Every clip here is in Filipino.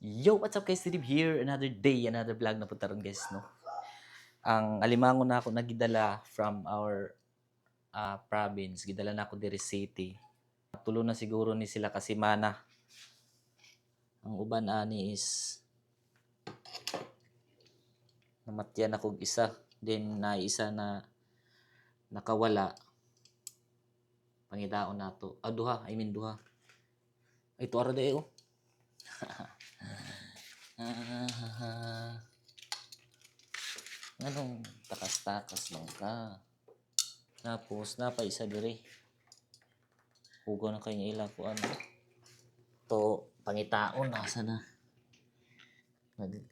Yo, what's up guys? Steve here. Another day, another vlog na punta ron guys, no? Ang alimango na ako nagidala from our ah, province. Gidala na ako diri city. Tulo na siguro ni sila kasi mana. Ang uban ani is namatyan ako isa. Then na isa na nakawala. Pangidaon na to. Ah, duha. I mean, duha. Ito ara de, oh. Ah, Anong takas-takas lang ka? Tapos, napa isa diri. Hugaw na kayo ila ko ano. To, pangitaon, nasa na? Nag-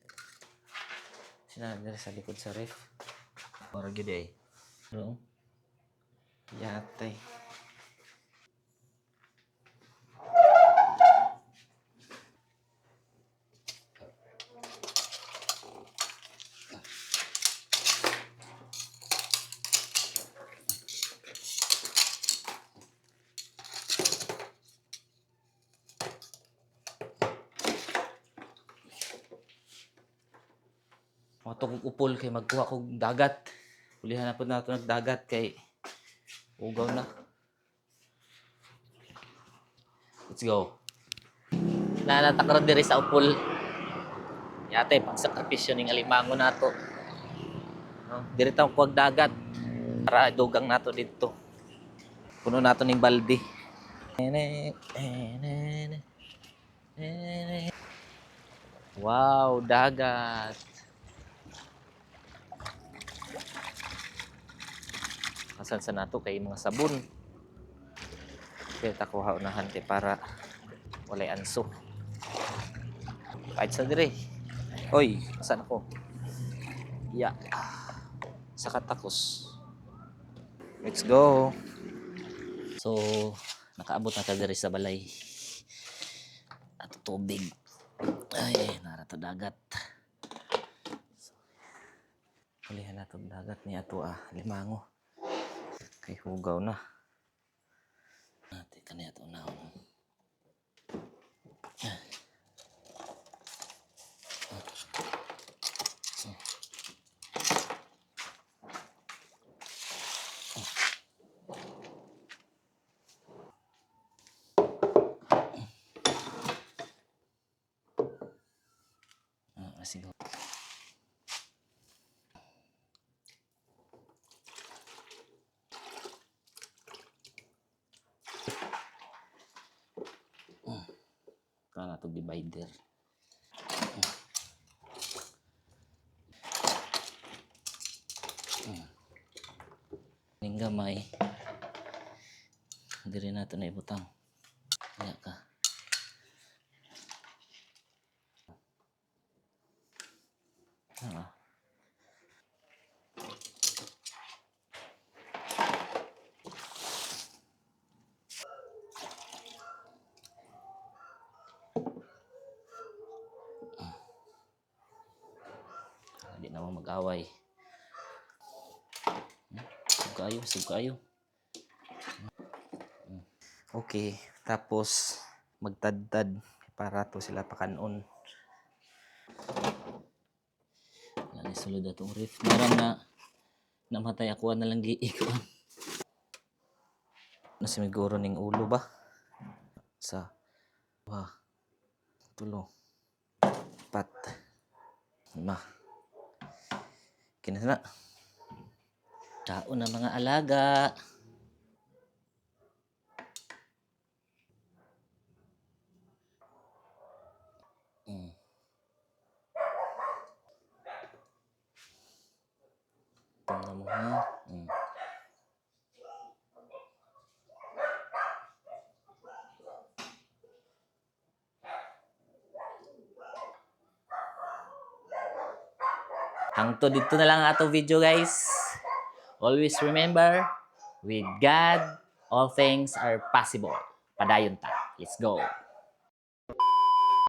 Sina diri sa likod sa ref. Para gid eh. Ano? Yatay. Mga tong upol kay magkuha kog dagat. Ulihan na po nato nagdagat kay ugaw na. Let's go. Nanatakro diri sa upol. Yate, pagsakripisyo ning alimango nato. No, diri ta kuwag dagat. Para dugang nato dito. Puno nato ning balde. Wow, dagat. Asan sa nato kay mga sabon. Kaya takuha unahan kay para walay anso. Kahit sa dire. Oy, asan ako? Ya. Sa katakos. Let's go. So, nakaabot na ta dire sa balay. At tubig. Ay, narata dagat. Ulihan na itong dagat ni ato ah, limango. Kay hugaw na. Ate, kaniya ito na. Ah, sige. Kana to divider. Ning gamay. Diri nato na ibutang. Ya ka. Ah. Hindi naman mag-away. Sugayo. Hmm. Okay, tapos magtadtad para to sila pakanon. Yan sulod atong riff. Naram na namatay ako na lang giikuan. Nasimiguro ning ulo ba? Sa wa tulo pat lima kinasa na tao na mga alaga mm. Tingnan mo ha mm. Hangto dito na lang ang atong video guys. Always remember, with God, all things are possible. Padayon ta. Let's go.